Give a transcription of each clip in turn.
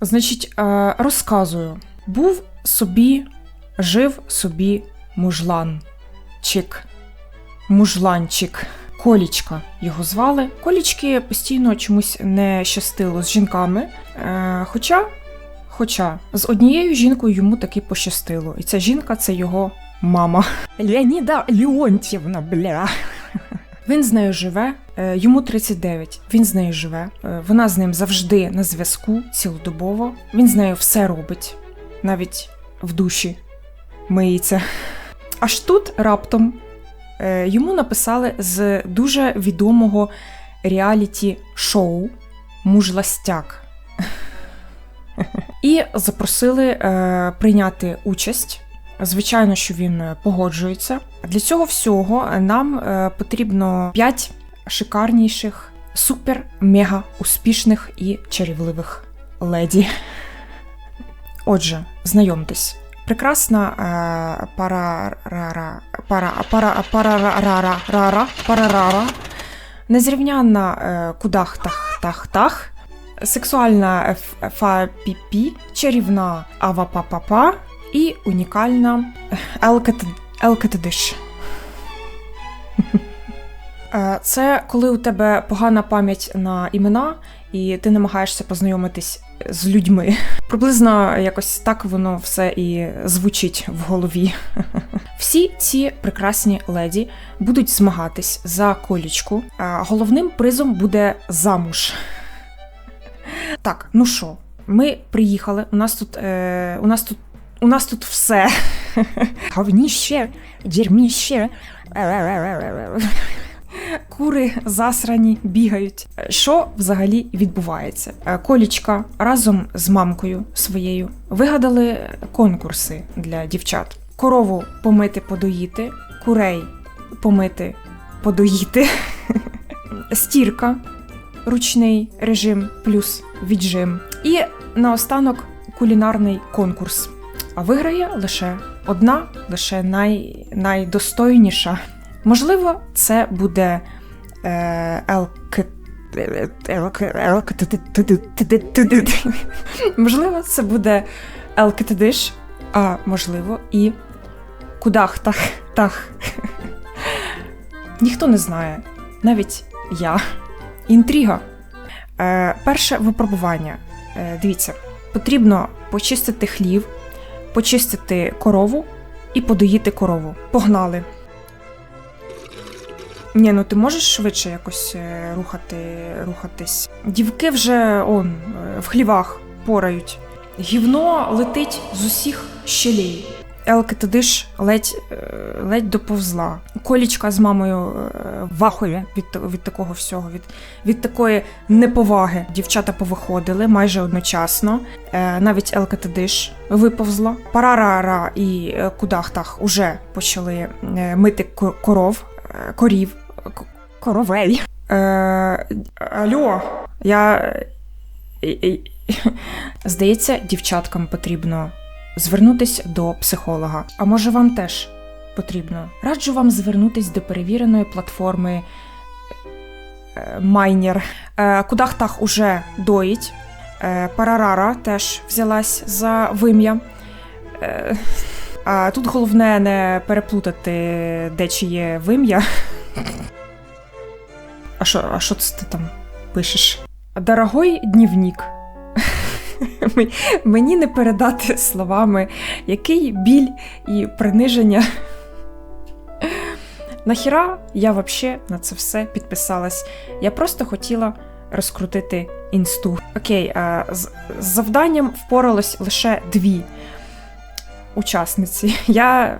Значить, е, розказую. Був собі, жив собі мужлан. Чик. Мужланчик. Колічка його звали. Колічки постійно чомусь не щастило з жінками. Е, хоча, хоча з однією жінкою йому таки пощастило. І ця жінка це його мама. Леоніда Леонтьєвна, бля. Він з нею живе, йому 39. Він з нею живе. е, Вона з ним завжди на зв'язку, цілодобово. Він з нею все робить, навіть в душі миється. Аж тут раптом е, йому написали з дуже відомого реаліті-шоу Мужластяк. І запросили е, прийняти участь. Звичайно, що він е, погоджується. Для цього всього нам е, потрібно 5 шикарніших, супер-мега успішних і чарівливих леді. Отже, знайомтесь. Прекрасна е, пара пара пара парарара, незрівнянна е, кудах-тах тах тах, сексуальна ф- чарівна ава-па-па-па і унікальна елкет- елкетедиш. Е, Це коли у тебе погана пам'ять на імена, і ти намагаєшся познайомитись з людьми. Приблизно якось так воно все і звучить в голові. Всі ці прекрасні леді будуть змагатись за колічку. Головним призом буде замуж. Так, ну що, ми приїхали. У нас тут, е, у нас тут, у нас тут все. Говніще, дерьміще. Кури засрані бігають. Що взагалі відбувається? Е, Колічка разом з мамкою своєю вигадали конкурси для дівчат: корову помити, подоїти, курей помити, подоїти, стірка, ручний режим плюс віджим. І наостанок кулінарний конкурс. А виграє лише одна, лише най, найдостойніша. Можливо, це буде е, елк... Можливо, це буде Елкетедиш, а можливо, і Кудахтах. Тах. Ніхто не знає, навіть я. Інтрига. Е, перше випробування. Е, дивіться, потрібно почистити хлів, почистити корову і подоїти корову. Погнали. Ні, ну ти можеш швидше якось е, рухати, рухатись. Дівки вже он е, в хлівах порають. Гівно летить з усіх щелей. Елки туди ж ледь, е, ледь доповзла. Колічка з мамою в ахові від, від такого всього, від, від такої неповаги. Дівчата повиходили майже одночасно. Навіть Елка Тадиш виповзла. Парарара і Кудахтах уже почали мити ко- коров, корів, к- коровей. Е, Алло, я. е, е, Здається, дівчаткам потрібно звернутись до психолога. А може вам теж потрібно? Раджу вам звернутись до перевіреної платформи е, Майнер. Е, Кудахтах уже доїть. Е, Парарара теж взялась за вим'я. А тут головне не переплутати, де чиє вим'я. А що, а що це ти там пишеш? Дорогой дневник. Ми- Мені не передати словами, який біль і приниження. Нахіра я взагалі на це все підписалась. Я просто хотіла розкрутити інсту. Окей, а з завданням впоралось лише дві учасниці. Я.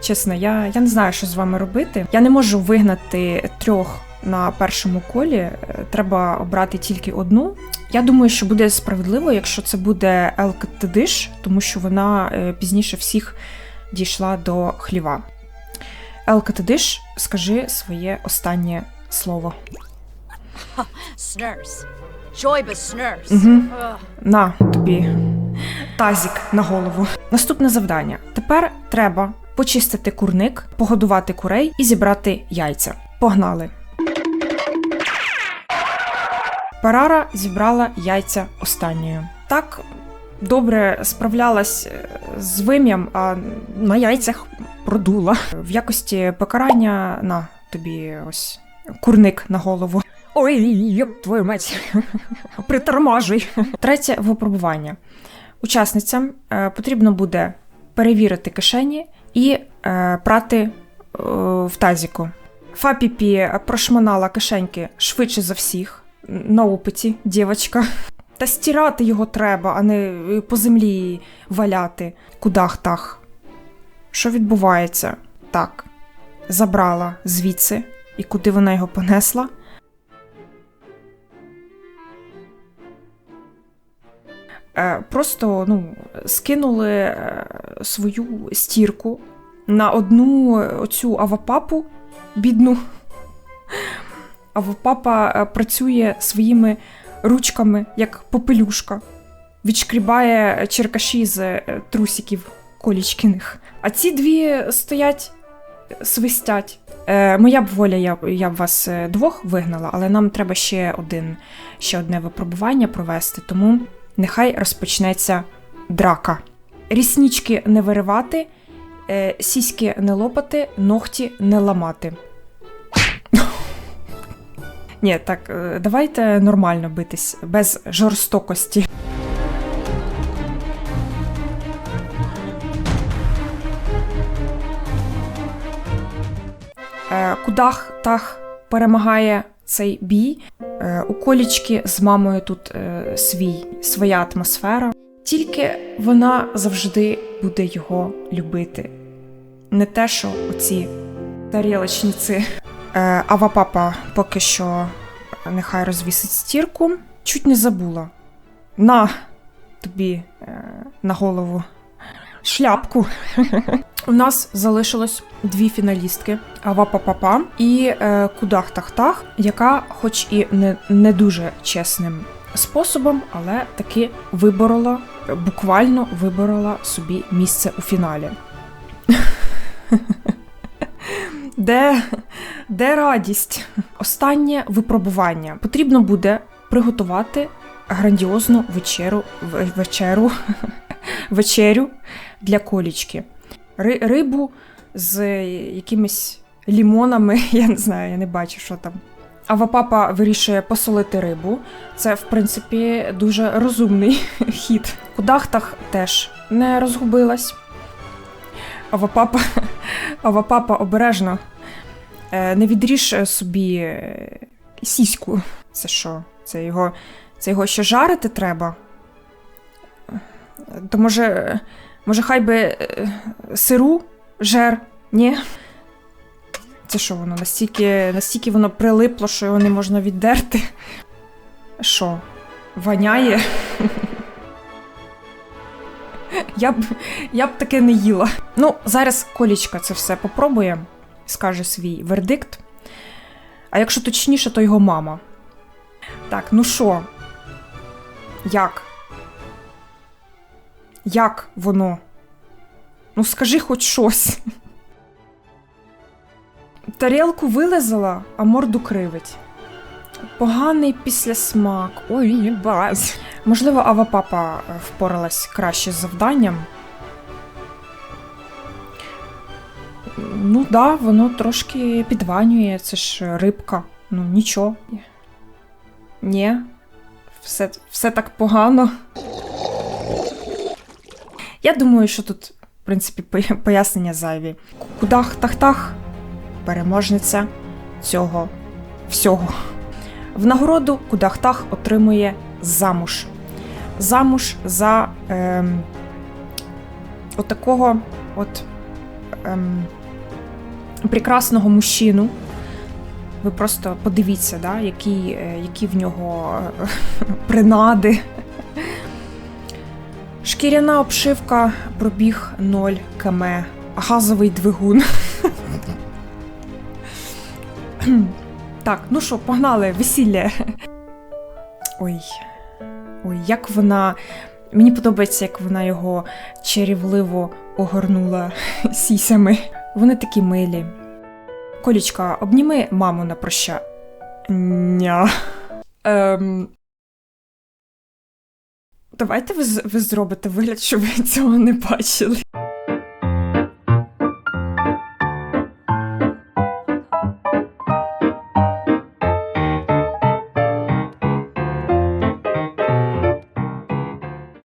Чесно, я, я не знаю, що з вами робити. Я не можу вигнати трьох на першому колі. Е, Треба обрати тільки одну. Я думаю, що буде справедливо, якщо це буде Елкатедиш, тому що вона е, пізніше всіх дійшла до хліва. Елкатедиш, скажи своє останнє слово. Snurse. Угу. На тобі тазік на голову. Наступне завдання. Тепер треба почистити курник, погодувати курей і зібрати яйця. Погнали. Парара зібрала яйця останньою. Так добре справлялась е, з вим'ям, а на яйцях продула. В якості покарання на тобі ось курник на голову. Ой, йоп, твою мать, притормажуй. Третє випробування. Учасницям е, потрібно буде перевірити кишені і е, прати е, в тазіку. Фапіпі прошманала кишеньки швидше за всіх. На опиті, дівчинка. Та стирати його треба, а не по землі валяти. Кудах-тах. Що відбувається? Так. Забрала звідси, і куди вона його понесла? Просто ну, скинули е, свою стірку на одну оцю авапапу бідну. Авапапа е, працює своїми ручками, як попелюшка, відшкрібає черкаші з е, трусиків колічкиних. А ці дві стоять, е, свистять. Е, моя б воля, я, я б вас е, двох вигнала, але нам треба ще, один, ще одне випробування провести, тому нехай розпочнеться драка. Ріснічки не виривати, е, сіськи не лопати, ногті не ламати. Ні, так, е, давайте нормально битись, без жорстокості. Е, Кудах тах перемагає цей бій. Е, У колічки з мамою тут е, свій, своя атмосфера. Тільки вона завжди буде його любити. Не те, що оці тарілочниці. Е, Ава папа поки що нехай розвісить стірку. Чуть не забула. На тобі на голову шляпку. У нас залишилось дві фіналістки: Ава Папа і е, Кудах Тахтах, яка, хоч і не, не дуже чесним способом, але таки виборола, буквально виборола собі місце у фіналі. Де, де радість? Останнє випробування. Потрібно буде приготувати грандіозну вечеру, вечеру, вечерю для колічки. Ри, рибу з якимись лімонами, я не знаю, я не бачу, що там. Ава папа вирішує посолити рибу. Це, в принципі, дуже розумний хід. Кудахтах теж не розгубилась. Ава папа, обережно Е, не відріж е, собі е, сіську. Це що? Це його, це його ще жарити треба? То може, може, хай би е, сиру жер? Ні? Це що воно? Настільки, настільки воно прилипло, що його не можна віддерти. Що? Воняє? Я б, я б таке не їла. Ну, зараз колічка це все попробує скаже свій вердикт. А якщо точніше, то його мама. Так, ну що? Як? Як воно? Ну, скажи хоч щось. Тарілку вилизала, а морду кривить. Поганий післясмак. Ой, їбать. Можливо, Ава папа е, впоралась краще з завданням. Ну да, воно трошки підванює, це ж рибка. Ну нічого. Ні. Все, все так погано. Я думаю, що тут, в принципі, пояснення зайві. Кудах тах-тах переможниця цього всього. В нагороду Кудахтах отримує замуж. Замуж за ем, отакого от ем, прекрасного мужчину. Ви просто подивіться, да, які, е, які в нього е, принади. Шкіряна обшивка, пробіг 0 км, газовий двигун. так, ну що, погнали, весілля. Ой. Ой, як вона. Мені подобається, як вона його чарівливо огорнула сісями. Вони такі милі. Колічка, обніми маму на проща. Ня. Ем... Давайте ви, ви зробите вигляд, що ви цього не бачили.